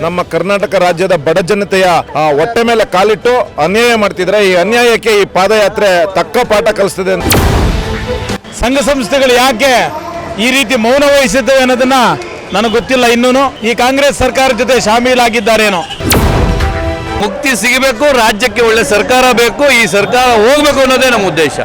ನಮ್ಮ ಕರ್ನಾಟಕ ರಾಜ್ಯದ ಬಡ ಜನತೆಯ ಆ, ಹೊಟ್ಟೆ ಮೇಲೆ ಕಾಲಿಟ್ಟು ಅನ್ಯಾಯ ಮಾಡ್ತಿದ್ರೆ ಈ ಅನ್ಯಾಯಕ್ಕೆ ಈ ಪಾದಯಾತ್ರೆ ತಕ್ಕ ಪಾಠ ಕಲಿಸ್ತದೆ ಅಂತ. ಸಂಘ ಸಂಸ್ಥೆಗಳು ಯಾಕೆ ಈ ರೀತಿ ಮೌನ ವಹಿಸಿದ್ದೇವೆ ಅನ್ನೋದನ್ನ ನನಗೆ ಗೊತ್ತಿಲ್ಲ ಇನ್ನೂ ಈ ಕಾಂಗ್ರೆಸ್ ಸರ್ಕಾರ ಜೊತೆ ಶಾಮೀಲಾಗಿದ್ದಾರೇನೋ. ಮುಕ್ತಿ ಸಿಗಬೇಕು ರಾಜ್ಯಕ್ಕೆ ಒಳ್ಳೆ ಸರ್ಕಾರ ಬೇಕು ಈ ಸರ್ಕಾರ ಹೋಗ್ಬೇಕು ಅನ್ನೋದೇ ನಮ್ಮ ಉದ್ದೇಶ.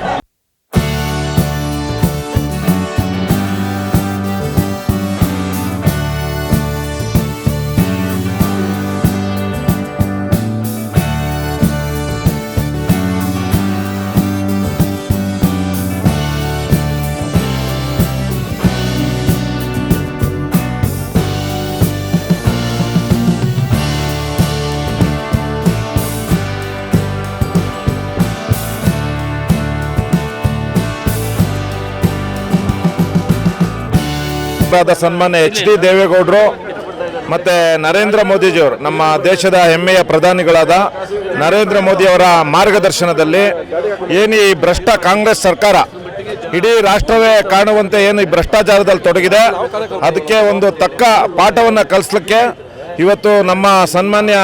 ಆದ ಸನ್ಮಾನ ಎಚ್ ಡಿ ದೇವೇಗೌಡರು ಮತ್ತೆ ನರೇಂದ್ರ ಮೋದಿಜಿಯವರು, ನಮ್ಮ ದೇಶದ ಹೆಮ್ಮೆಯ ಪ್ರಧಾನಿಗಳಾದ ನರೇಂದ್ರ ಮೋದಿಯವರ ಮಾರ್ಗದರ್ಶನದಲ್ಲಿ ಏನು ಈ ಭ್ರಷ್ಟ ಕಾಂಗ್ರೆಸ್ ಸರ್ಕಾರ ಇಡೀ ರಾಷ್ಟ್ರವೇ ಕಾಣುವಂತೆ ಏನು ಈ ಭ್ರಷ್ಟಾಚಾರದಲ್ಲಿ ತೊಡಗಿದೆ, ಅದಕ್ಕೆ ಒಂದು ತಕ್ಕ ಪಾಠವನ್ನು ಕಲಿಸ್ಲಿಕ್ಕೆ ಇವತ್ತು ನಮ್ಮ ಸನ್ಮಾನ್ಯ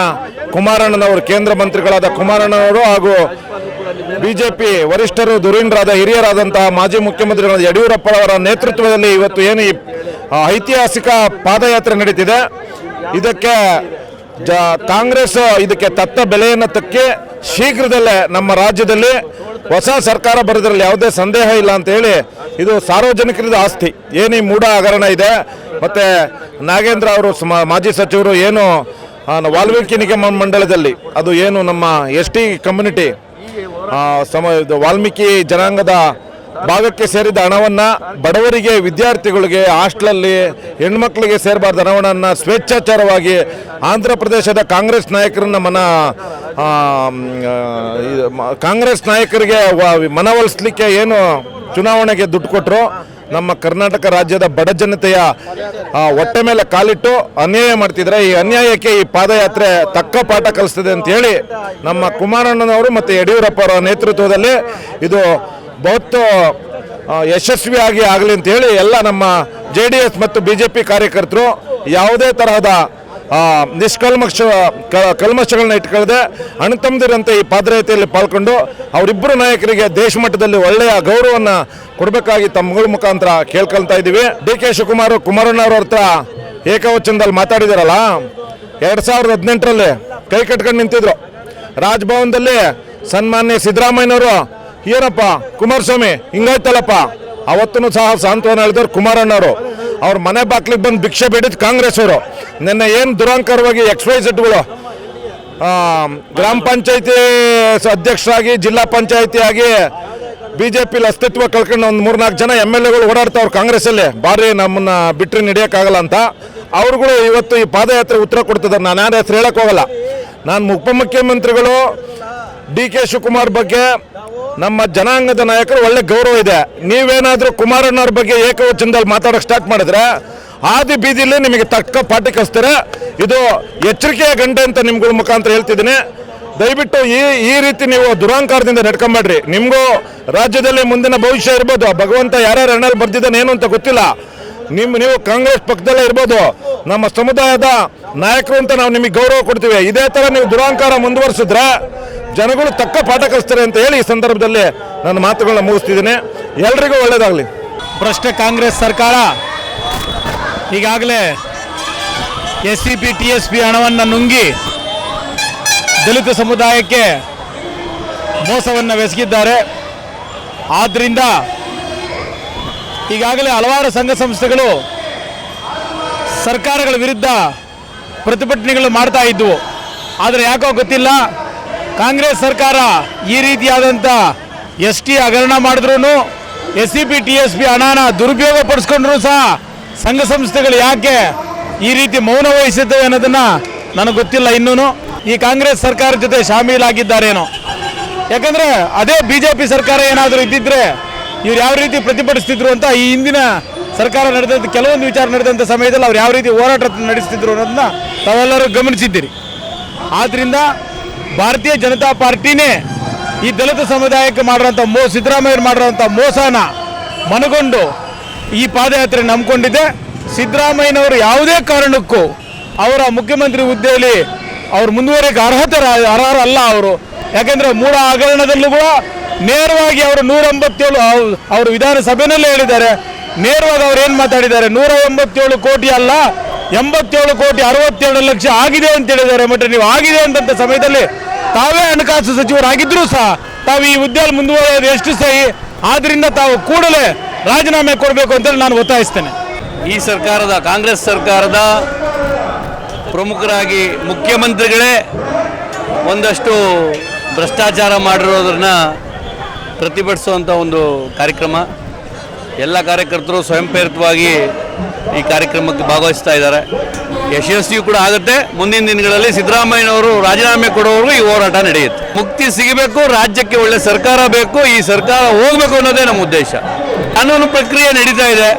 ಕುಮಾರಣ್ಣನವರು, ಕೇಂದ್ರ ಮಂತ್ರಿಗಳಾದ ಕುಮಾರಣ್ಣನವರು ಹಾಗೂ ಬಿಜೆಪಿ ವರಿಷ್ಠರು ಧುರೀಣರಾದ ಹಿರಿಯರಾದಂತಹ ಮಾಜಿ ಮುಖ್ಯಮಂತ್ರಿಗಳಾದ ಯಡಿಯೂರಪ್ಪ ಅವರ ನೇತೃತ್ವದಲ್ಲಿ ಇವತ್ತು ಏನು ಈ ಐತಿಹಾಸಿಕ ಪಾದಯಾತ್ರೆ ನಡೀತಿದೆ. ಇದಕ್ಕೆ ಜ, ಕಾಂಗ್ರೆಸ್ ಇದಕ್ಕೆ ತತ್ತ ಬೆಲೆಯನ್ನು ತಕ್ಕಿ ಶೀಘ್ರದಲ್ಲೇ ನಮ್ಮ ರಾಜ್ಯದಲ್ಲಿ ಹೊಸ ಸರ್ಕಾರ ಬರೋದ್ರಲ್ಲಿ ಯಾವುದೇ ಸಂದೇಹ ಇಲ್ಲ ಅಂತ ಹೇಳಿ ಇದು ಸಾರ್ವಜನಿಕರದ ಆಸ್ತಿ. ಏನು ಮೂಢ ಹಗರಣ ಇದೆ. ಮತ್ತು ನಾಗೇಂದ್ರ ಅವರು ಮಾಜಿ ಸಚಿವರು ಏನು ವಾಲ್ಮೀಕಿ ನಿಗಮ ಮಂಡಳದಲ್ಲಿ ಅದು ಏನು ನಮ್ಮ ಎಸ್ ಟಿ ಕಮ್ಯುನಿಟಿ ಸಮ ವಾಲ್ಮೀಕಿ ಜನಾಂಗದ ಭಾಗಕ್ಕೆ ಸೇರಿದ ಹಣವನ್ನು ಬಡವರಿಗೆ, ವಿದ್ಯಾರ್ಥಿಗಳಿಗೆ, ಹಾಸ್ಟ್ಲಲ್ಲಿ ಹೆಣ್ಮಕ್ಳಿಗೆ ಸೇರಬಾರ್ದು. ಹಣವನ್ನು ಸ್ವೇಚ್ಛಾಚಾರವಾಗಿ ಆಂಧ್ರ ಪ್ರದೇಶದ ಕಾಂಗ್ರೆಸ್ ನಾಯಕರನ್ನ ಮನ ಕಾಂಗ್ರೆಸ್ ನಾಯಕರಿಗೆ ಮನವೊಲಿಸ್ಲಿಕ್ಕೆ ಏನು ಚುನಾವಣೆಗೆ ದುಡ್ಡು ಕೊಟ್ಟರು ನಮ್ಮ ಕರ್ನಾಟಕ ರಾಜ್ಯದ ಬಡ ಜನತೆಯ ಹೊಟ್ಟೆ ಮೇಲೆ ಕಾಲಿಟ್ಟು ಅನ್ಯಾಯ ಮಾಡ್ತಿದ್ರೆ, ಈ ಅನ್ಯಾಯಕ್ಕೆ ಈ ಪಾದಯಾತ್ರೆ ತಕ್ಕ ಪಾಠ ಕಲಿಸ್ತದೆ ಅಂತ ಹೇಳಿ ನಮ್ಮ ಕುಮಾರಣ್ಣನವರು ಮತ್ತು ಯಡಿಯೂರಪ್ಪ ಅವರ ನೇತೃತ್ವದಲ್ಲಿ ಇದು ಬಹುತ್ತು ಆ, ಯಶಸ್ವಿಯಾಗಿ ಆಗಲಿ ಅಂತ ಹೇಳಿ ಎಲ್ಲ ನಮ್ಮ ಜೆ ಡಿ ಎಸ್ ಮತ್ತು ಬಿ ಜೆ ಪಿ ಕಾರ್ಯಕರ್ತರು ಯಾವುದೇ ತರಹದ ನಿಷ್ಕಲ್ಮಕ್ಷ ಕಲ್ಮಶಗಳನ್ನ ಇಟ್ಕೊಳ್ಳದೆ ಅಣ್ತಮ್ಮದಿರಂತೆ ಈ ಪಾದಯಾತ್ರೆಯಲ್ಲಿ ಪಾಲ್ಗೊಂಡು ಅವರಿಬ್ಬರು ನಾಯಕರಿಗೆ ದೇಶ ಮಟ್ಟದಲ್ಲಿ ಒಳ್ಳೆಯ ಗೌರವವನ್ನು ಕೊಡಬೇಕಾಗಿ ತಮ್ಮಗಳ ಮುಖಾಂತರ ಕೇಳ್ಕೊಳ್ತಾ ಇದ್ದೀವಿ. ಡಿ ಕೆ ಶಿವಕುಮಾರ್ ಕುಮಾರಣ್ಣವ್ರ ಹತ್ರ ಏಕವಚನದಲ್ಲಿ ಮಾತಾಡಿದಾರಲ್ಲ ಎರಡು ಸಾವಿರದ ಹದಿನೆಂಟರಲ್ಲಿ ಕೈ ಕಟ್ಕೊಂಡು ನಿಂತಿದ್ರು. ರಾಜಭವನದಲ್ಲಿ ಸನ್ಮಾನ್ಯ ಸಿದ್ದರಾಮಯ್ಯನವರು ಏನಪ್ಪ ಕುಮಾರಸ್ವಾಮಿ ಹಿಂಗಾಯ್ತಲ್ಲಪ್ಪ. ಅವತ್ತೂ ಸಹ ಸಾಂತ್ವನ ಹೇಳಿದವರು ಕುಮಾರಣ್ಣವರು. ಅವ್ರ ಮನೆ ಬಾಗ್ಲಿಗೆ ಬಂದು ಭಿಕ್ಷೆ ಬೇಡಿದ್ ಕಾಂಗ್ರೆಸ್ ಅವರು ನಿನ್ನೆ ಏನು ದುರಾಂಕರವಾಗಿ ಎಕ್ಸ್ ವೈ ಆ, ಗ್ರಾಮ ಪಂಚಾಯತಿ ಅಧ್ಯಕ್ಷರಾಗಿ ಜಿಲ್ಲಾ ಪಂಚಾಯತಿ ಆಗಿ ಬಿಜೆಪಿಲಿ ಅಸ್ತಿತ್ವ ಕಳ್ಕೊಂಡು ಒಂದು ಮೂರ್ನಾಲ್ಕು ಜನ ಎಂ ಎಲ್ ಎಗಳು ಓಡಾಡ್ತಾವ್ರು ಕಾಂಗ್ರೆಸ್ಸಲ್ಲಿ. ಬಾರಿ ನಮ್ಮನ್ನ ಬಿಟ್ಟರೆ ನಡೆಯೋಕ್ಕಾಗಲ್ಲ ಅಂತ. ಅವ್ರುಗಳು ಇವತ್ತು ಈ ಪಾದಯಾತ್ರೆ ಉತ್ತರ ಕೊಡ್ತಿದ್ದಾರೆ ನಾನು ಯಾರ ಹೆಸರು ಹೇಳಕ್ ಹೋಗಲ್ಲ. ನಾನು ಉಪಮುಖ್ಯಮಂತ್ರಿಗಳು ಡಿ ಕೆ ಶಿವಕುಮಾರ್ ಬಗ್ಗೆ ನಮ್ಮ ಜನಾಂಗದ ನಾಯಕರು ಒಳ್ಳೆ ಗೌರವ ಇದೆ. ನೀವೇನಾದರೂ ಕುಮಾರಣ್ಣವ್ರ ಬಗ್ಗೆ ಏಕವಚನದಲ್ಲಿ ಮಾತಾಡೋಕೆ ಸ್ಟಾರ್ಟ್ ಮಾಡಿದ್ರೆ ಆದಿ ಬೀದಿಲಿ ನಿಮಗೆ ತಕ್ಕ ಪಾಠ ಕಲಿಸ್ತಾರೆ. ಇದು ಎಚ್ಚರಿಕೆಯ ಗಂಟೆ ಅಂತ ನಿಮ್ಗಳ ಮುಖಾಂತರ ಹೇಳ್ತಿದ್ದೀನಿ. ದಯವಿಟ್ಟು ಈ ಈ ರೀತಿ ನೀವು ದುರಾಂಕಾರದಿಂದ ನಡ್ಕೊಂಬೇಡ್ರಿ. ನಿಮಗೂ ರಾಜ್ಯದಲ್ಲಿ ಮುಂದಿನ ಭವಿಷ್ಯ ಇರ್ಬೋದು. ಭಗವಂತ ಯಾರ್ಯಾರು ಹಣ್ಣಲ್ಲಿ ಬರ್ತಿದ್ದಾನೆ ಏನು ಅಂತ ಗೊತ್ತಿಲ್ಲ. ನಿಮ್ಮ ನೀವು ಕಾಂಗ್ರೆಸ್ ಪಕ್ಷದಲ್ಲೇ ಇರ್ಬೋದು. ನಮ್ಮ ಸಮುದಾಯದ ನಾಯಕರು ಅಂತ ನಾವು ನಿಮಗೆ ಗೌರವ ಕೊಡ್ತೀವಿ. ಇದೇ ಥರ ನೀವು ದುರಾಂಕಾರ ಮುಂದುವರಿಸಿದ್ರೆ ಜನಗಳು ತಕ್ಕ ಪಾಠ ಕಲಿಸ್ತಾರೆ ಅಂತ ಹೇಳಿ ಈ ಸಂದರ್ಭದಲ್ಲಿ ನನ್ನ ಮಾತುಗಳನ್ನ ಮುಗಿಸ್ತಿದ್ದೀನಿ. ಎಲ್ರಿಗೂ ಒಳ್ಳೇದಾಗಲಿ. ಭ್ರಷ್ಟ ಕಾಂಗ್ರೆಸ್ ಸರ್ಕಾರ ಈಗಾಗಲೇ S C P T S P ಹಣವನ್ನು ನುಂಗಿ ದಲಿತ ಸಮುದಾಯಕ್ಕೆ ಮೋಸವನ್ನು ಬೆಸಗಿದ್ದಾರೆ ಆದ್ದರಿಂದ ಈಗಾಗಲೇ ಹಲವಾರು ಸಂಘ ಸಂಸ್ಥೆಗಳು ಸರ್ಕಾರಗಳ ವಿರುದ್ಧ ಪ್ರತಿಭಟನೆಗಳು ಮಾಡ್ತಾ ಇದ್ದವು ಆದರೆ ಯಾಕೋ ಗೊತ್ತಿಲ್ಲ. ಕಾಂಗ್ರೆಸ್ ಸರ್ಕಾರ ಈ ರೀತಿಯಾದಂಥ ಎಸ್ ಟಿ ಹಗರಣ ಮಾಡಿದ್ರು S C P, T S P ಹಣನ ದುರುಪಯೋಗ ಪಡಿಸ್ಕೊಂಡ್ರು ಸಹ. ಸಂಘ ಸಂಸ್ಥೆಗಳು ಯಾಕೆ ಈ ರೀತಿ ಮೌನ ವಹಿಸಿದ್ದೇವೆ ಅನ್ನೋದನ್ನು ನನಗೆ ಗೊತ್ತಿಲ್ಲ ಇನ್ನೂ ಈ ಕಾಂಗ್ರೆಸ್ ಸರ್ಕಾರ ಜೊತೆ ಶಾಮೀಲಾಗಿದ್ದಾರೇನೋ. ಯಾಕಂದರೆ ಅದೇ ಬಿಜೆಪಿ ಸರ್ಕಾರ ಏನಾದರೂ ಇದ್ದಿದ್ರೆ ಇವ್ರು ಯಾವ ರೀತಿ ಪ್ರತಿಭಟಿಸ್ತಿದ್ರು ಅಂತ ಈ ಹಿಂದಿನ ಸರ್ಕಾರ ನಡೆದಂಥ ಕೆಲವೊಂದು ವಿಚಾರ ನಡೆದಂಥ ಸಮಯದಲ್ಲಿ ಅವ್ರು ಯಾವ ರೀತಿ ಹೋರಾಟ ನಡೆಸ್ತಿದ್ರು ಅನ್ನೋದನ್ನ ತಾವೆಲ್ಲರೂ ಗಮನಿಸಿದ್ದೀರಿ. ಆದ್ದರಿಂದ ಭಾರತೀಯ ಜನತಾ ಪಾರ್ಟಿನೇ ಈ ದಲಿತ ಸಮುದಾಯಕ್ಕೆ ಮಾಡಿರೋಂಥ ಮೋ ಸಿದ್ದರಾಮಯ್ಯರು ಮಾಡಿರೋಂಥ ಮೋಸನ ಮನಗೊಂಡು ಈ ಪಾದಯಾತ್ರೆ ನಂಬಿಕೊಂಡಿದೆ. ಸಿದ್ದರಾಮಯ್ಯನವರು ಯಾವುದೇ ಕಾರಣಕ್ಕೂ ಅವರ ಮುಖ್ಯಮಂತ್ರಿ ಹುದ್ದೆಯಲ್ಲಿ ಅವ್ರು ಮುಂದುವರೆಗೆ ಅರ್ಹತೆ ಅರ್ಹರಲ್ಲ ಅವರು. ಯಾಕೆಂದ್ರೆ ಮೂಲ ಹಗರಣದಲ್ಲೂ ಕೂಡ ನೇರವಾಗಿ ಅವರು ನೂರ ಎಂಬತ್ತೇಳು ಅವರು ವಿಧಾನಸಭೆಯಲ್ಲೇ ಹೇಳಿದ್ದಾರೆ. ನೇರವಾಗಿ ಅವ್ರು ಏನು ಮಾತಾಡಿದ್ದಾರೆ? ನೂರ ಎಂಬತ್ತೇಳು ಕೋಟಿ ಅಲ್ಲ, ಎಂಬತ್ತೇಳು ಕೋಟಿ ಅರವತ್ತೇಳು ಲಕ್ಷ ಆಗಿದೆ ಅಂತ ಹೇಳಿದ್ದಾರೆ. ಮತ್ತೆ ನೀವು ಆಗಿದೆ ಅಂತಂತ ಸಮಯದಲ್ಲಿ ತಾವೇ ಹಣಕಾಸು ಸಚಿವರಾಗಿದ್ದರೂ ಸಹ ತಾವು ಈ ಹುದ್ದೆಯಲ್ಲಿ ಮುಂದುವರೆಯೋದು ಎಷ್ಟು ಸಹಿ? ಆದ್ದರಿಂದ ತಾವು ಕೂಡಲೇ ರಾಜೀನಾಮೆ ಕೊಡಬೇಕು ಅಂತೇಳಿ ನಾನು ಒತ್ತಾಯಿಸ್ತೇನೆ. ಈ ಸರ್ಕಾರದ, ಕಾಂಗ್ರೆಸ್ ಸರ್ಕಾರದ ಪ್ರಮುಖರಾಗಿ ಮುಖ್ಯಮಂತ್ರಿಗಳೇ ಒಂದಷ್ಟು ಭ್ರಷ್ಟಾಚಾರ ಮಾಡಿರೋದನ್ನ ಪ್ರತಿಭಟಿಸುವಂಥ ಒಂದು ಕಾರ್ಯಕ್ರಮ. ಎಲ್ಲ ಕಾರ್ಯಕರ್ತರು ಸ್ವಯಂಪ್ರೇರಿತವಾಗಿ ಈ ಕಾರ್ಯಕ್ರಮಕ್ಕೆ ಭಾಗವಹಿಸ್ತಾ ಇದ್ದಾರೆ. ಯಶಸ್ವಿಯೂ ಕೂಡ ಆಗುತ್ತೆ. ಮುಂದಿನ ದಿನಗಳಲ್ಲಿ ಸಿದ್ದರಾಮಯ್ಯನವರು ರಾಜೀನಾಮೆ ಕೊಡೋವರೆಗೂ ಈ ಹೋರಾಟ ನಡೆಯುತ್ತೆ. ಮುಕ್ತಿ ಸಿಗಬೇಕು, ರಾಜ್ಯಕ್ಕೆ ಒಳ್ಳೆ ಸರ್ಕಾರ ಬೇಕು, ಈ ಸರ್ಕಾರ ಹೋಗಬೇಕು ಅನ್ನೋದೇ ನಮ್ಮ ಉದ್ದೇಶ. ಕಾನೂನು ಪ್ರಕ್ರಿಯೆ ನಡೀತಾ ಇದೆ.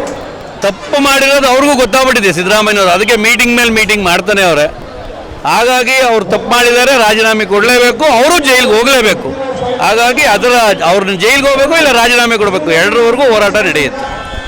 ತಪ್ಪು ಮಾಡಿರೋದು ಅವ್ರಿಗೂ ಗೊತ್ತಾಗ್ಬಿಟ್ಟಿದೆ ಸಿದ್ದರಾಮಯ್ಯನವರು. ಅದಕ್ಕೆ ಮೀಟಿಂಗ್ ಮೇಲೆ ಮೀಟಿಂಗ್ ಮಾಡ್ತಾನೆ ಅವರೇ. ಹಾಗಾಗಿ ಅವ್ರು ತಪ್ಪು ಮಾಡಿದ್ದಾರೆ, ರಾಜೀನಾಮೆ ಕೊಡಲೇಬೇಕು, ಅವರು ಜೈಲಿಗೆ ಹೋಗಲೇಬೇಕು. ಹಾಗಾಗಿ ಅದರ ಅವ್ರನ್ನ ಜೈಲಿಗೆ ಹೋಗಬೇಕು ಇಲ್ಲ ರಾಜೀನಾಮೆ ಕೊಡಬೇಕು. ಎರಡರವರೆಗೂ ಹೋರಾಟ ನಡೆಯುತ್ತೆ.